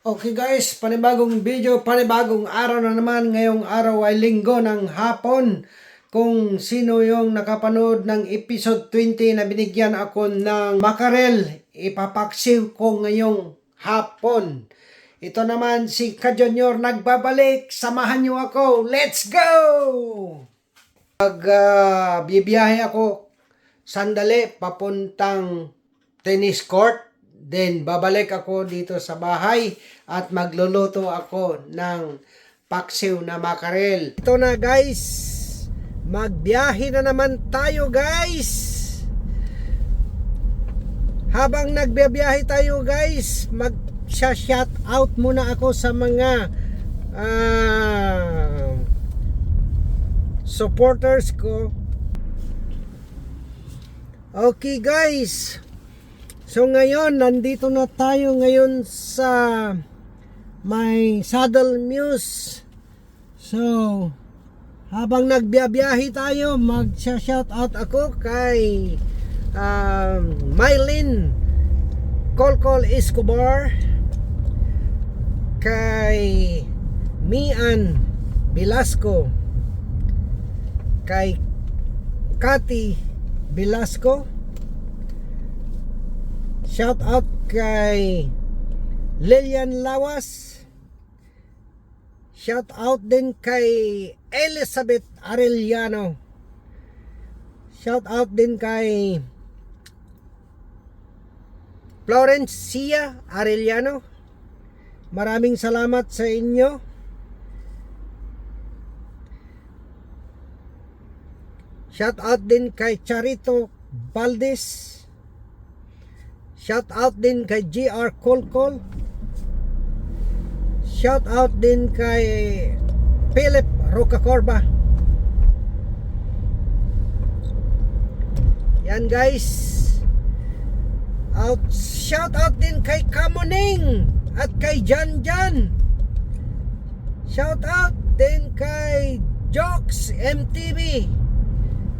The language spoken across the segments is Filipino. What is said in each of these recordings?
Okay guys, panibagong video, panibagong araw na naman. Ngayong araw ay linggo ng hapon. Kung sino yung nakapanood ng episode 20 na binigyan ako ng makarel, ipapaksiw ko ngayong hapon. Ito naman si Ka Junior nagbabalik. Samahan niyo ako. Let's go! Pag ah, bibiyahe ako sandali papuntang tennis court. Then babalik ako dito sa bahay at magluluto ako ng paksiw na makarel. Ito na guys. Magbiyahe na naman tayo guys. Habang nagbiyahe tayo guys, mag shout out muna ako sa mga ah, supporters ko. Okay guys. So ngayon, nandito na tayo ngayon sa may Saddle Muse. So, habang nagbiyabiyahe tayo, mag-shout out ako kay um, Mylin Kolkol Escobar kay Mian Velasco kay Kati Velasco Shout out kay Lilian Lawas. Shout out din kay Elizabeth Arellano. Shout out din kay Florence Sia Arellano. Maraming salamat sa inyo. Shout out din kay Charito Valdez. Shout out din kay GR Kolkol. Shout out din kay Philip Rocacorba. Yan guys. Out shout out din kay Kamuning at kay Jan Jan. Shout out din kay Jokes MTV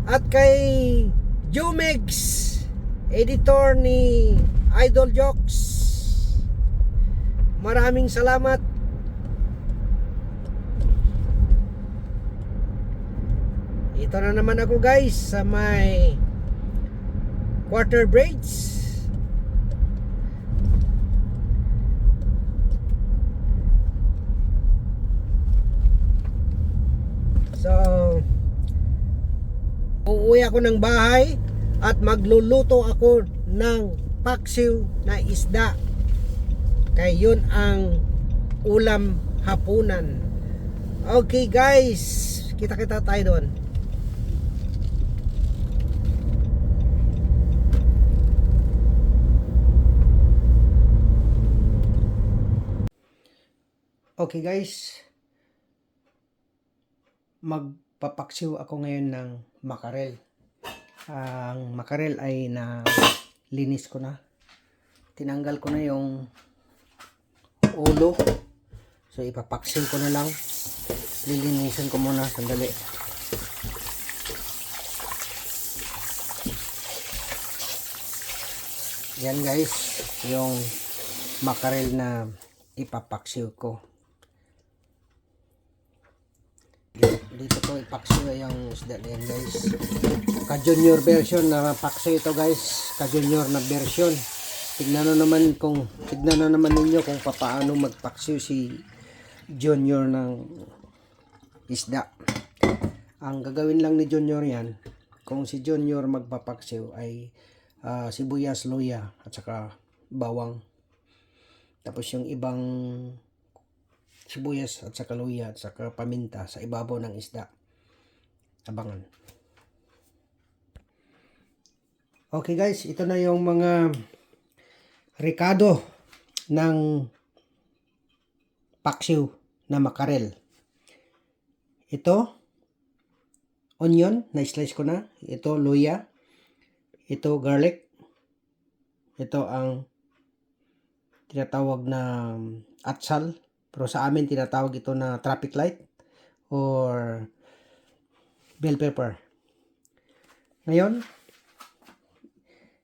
at kay Jumex editor ni Idol Jokes. Maraming salamat. Ito na naman ako guys sa may quarter braids. So, uuwi ako ng bahay at magluluto ako ng paksiw na isda. Kaya yun ang ulam hapunan. Okay guys, kita-kita tayo doon. Okay guys, magpapaksiw ako ngayon ng makarel ang makarel ay na linis ko na. Tinanggal ko na yung ulo. So ipapaksin ko na lang. Lilinisan ko muna. Sandali. Yan guys. Yung makarel na ipapaksiw ko dito ko ipaksiw yung isda na yan guys. Ka junior version na paksiw ito guys. Ka junior na version. Tignan na naman kung tignan na naman ninyo kung paano magpaksiw si junior ng isda. Ang gagawin lang ni junior yan kung si junior magpapaksiw ay ah, sibuyas luya at saka bawang. Tapos yung ibang sibuyas at saka luya at saka paminta sa ibabaw ng isda. Abangan. Okay guys, ito na yung mga ricado ng paksiw na makarel. Ito, onion, na-slice ko na. Ito, luya. Ito, garlic. Ito ang tinatawag na atsal pero sa amin tinatawag ito na traffic light or bell pepper. Ngayon,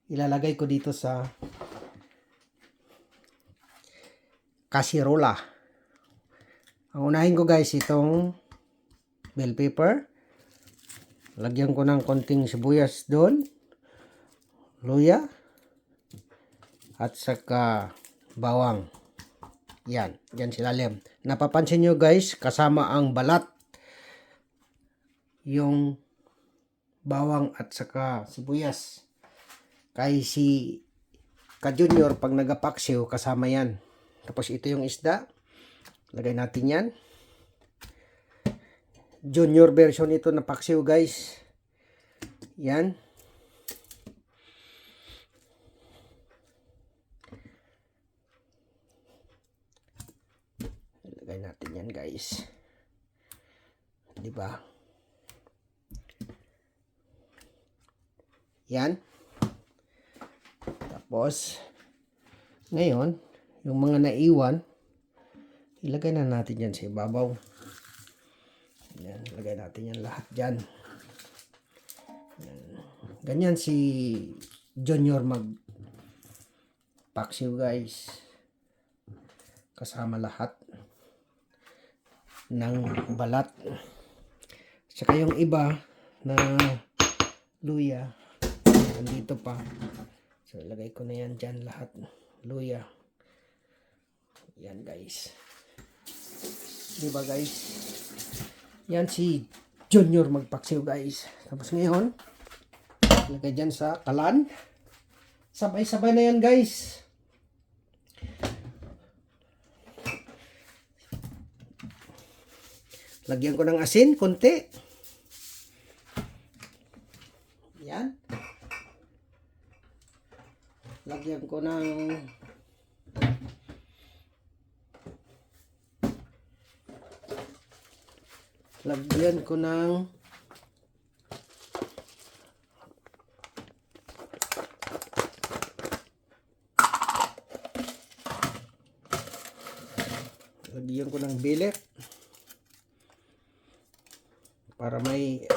ilalagay ko dito sa kasirola. Ang unahin ko guys itong bell pepper. Lagyan ko ng konting sibuyas doon. Luya. At saka bawang. Yan. Yan sila lem. Napapansin nyo guys, kasama ang balat. Yung bawang at saka sibuyas. Kay si ka-junior pag nagapaksiw, kasama yan. Tapos ito yung isda. Lagay natin yan. Junior version ito na paksiw guys. Yan. Lagay natin yan guys. Di ba? Yan. Tapos, ngayon, yung mga naiwan, ilagay na natin yan sa ibabaw. Yan, ilagay natin yan lahat dyan. Yan. Ganyan si Junior mag paksiw guys. Kasama lahat ng balat. Saka yung iba na luya, nandito pa. So, ilagay ko na yan dyan lahat. Luya. Yan guys. Di ba guys? Yan si Junior magpaksiw guys. Tapos ngayon, ilagay dyan sa kalan. Sabay-sabay na yan guys. Lagyan ko ng asin, konti. Yan. Lagyan ko ng Lagyan ko ng Lagyan ko ng bilet para may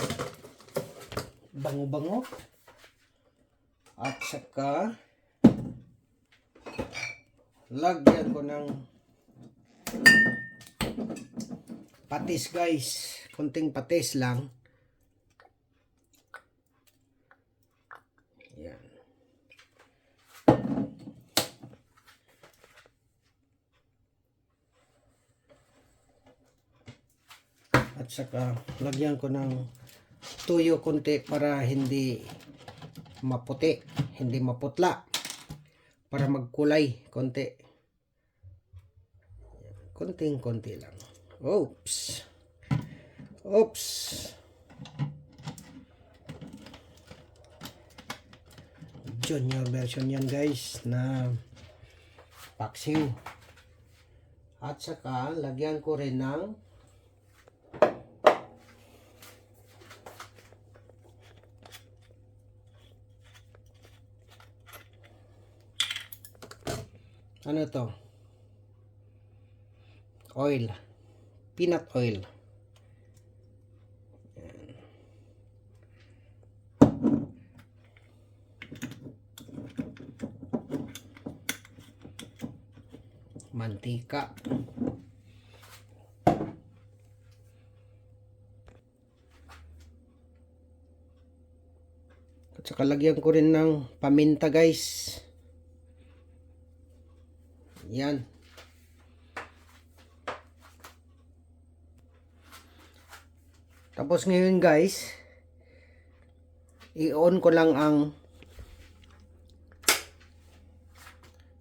bango-bango. At saka lagyan ko ng patis guys. Konting patis lang. Yan. At saka lagyan ko ng tuyo konti para hindi maputi hindi maputla. Para magkulay konti konting konti lang. Oops. Oops. Junior version yan guys na paksiw. At saka lagyan ko rin ng ano to? Oil. Peanut oil. Mantika. At saka lagyan ko rin ng paminta guys yan Tapos ngayon guys, i-on ko lang ang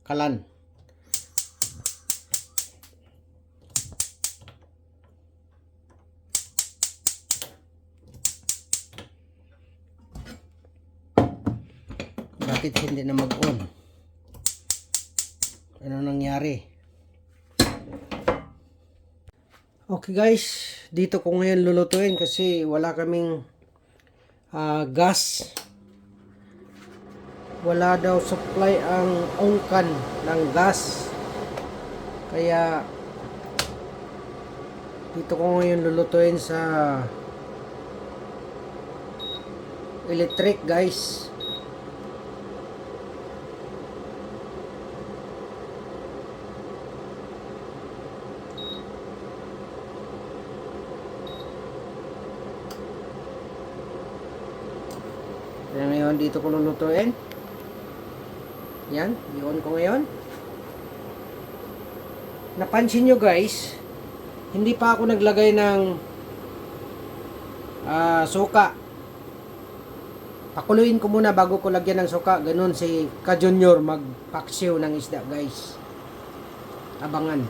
kalan. Bakit hindi na mag-on? Ano nangyari? Okay guys, dito ko ngayon lulutuin kasi wala kaming ah, gas. Wala daw supply ang ungkan ng gas. Kaya dito ko ngayon lulutuin sa electric guys. Ngayon, dito ko lulutuin. Yan, i-on ko ngayon. Napansin nyo guys, hindi pa ako naglagay ng ah, suka. Pakuluin ko muna bago ko lagyan ng suka. Ganun si Ka Junior magpaksiw ng isda guys. Abangan.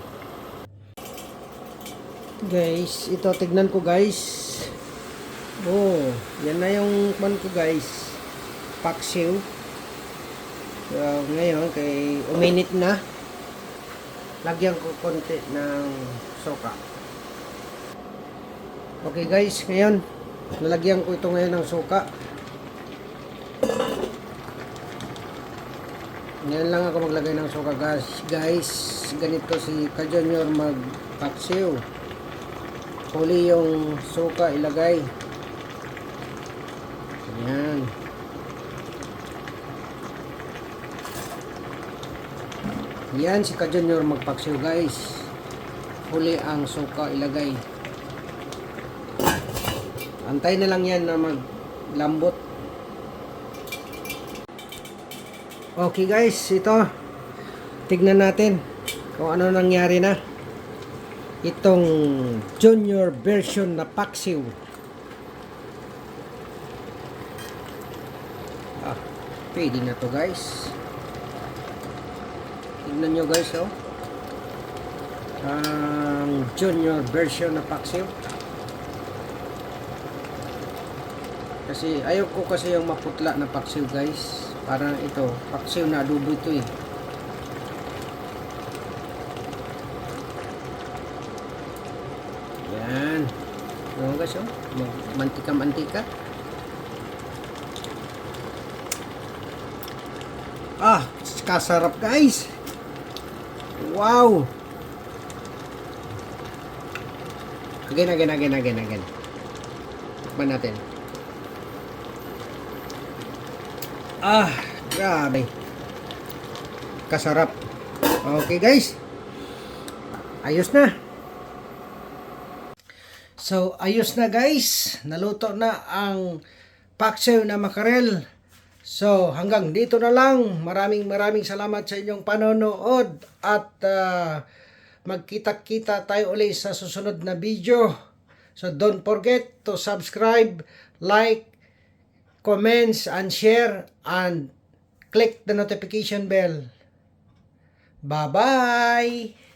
Guys, ito tignan ko guys. Oh, yan na yung pan ko guys. Paksiw. So, ngayon, kay uminit na. Lagyan ko konti ng soka. Okay guys, ngayon, lalagyan ko ito ngayon ng soka. Ngayon lang ako maglagay ng soka guys. Guys, ganito si Ka Junior magpaksiw. Huli yung soka ilagay. Ayan. Yan si Ka Junior magpaksiw guys. Huli ang suka ilagay. Antay na lang yan na maglambot. Okay guys, ito. Tignan natin kung ano nangyari na. Itong junior version na paksiw. Ah, pwede na to guys. Tignan nyo guys, oh. Ang junior version na paksiw. Kasi ayaw ko kasi yung maputla na paksiw guys. Parang ito, paksiw na adobo ito eh. Yan. Ano guys, oh. Mantika-mantika. Ah, kasarap guys. Wow. Again, again, again, again, again. Tikman natin. Ah, grabe. Kasarap. Okay guys. Ayos na. So, ayos na guys. Naluto na ang paksiw na makarel. So, hanggang dito na lang. Maraming maraming salamat sa inyong panonood at ah, magkita-kita tayo ulit sa susunod na video. So, don't forget to subscribe, like, comments, and share, and click the notification bell. Bye-bye!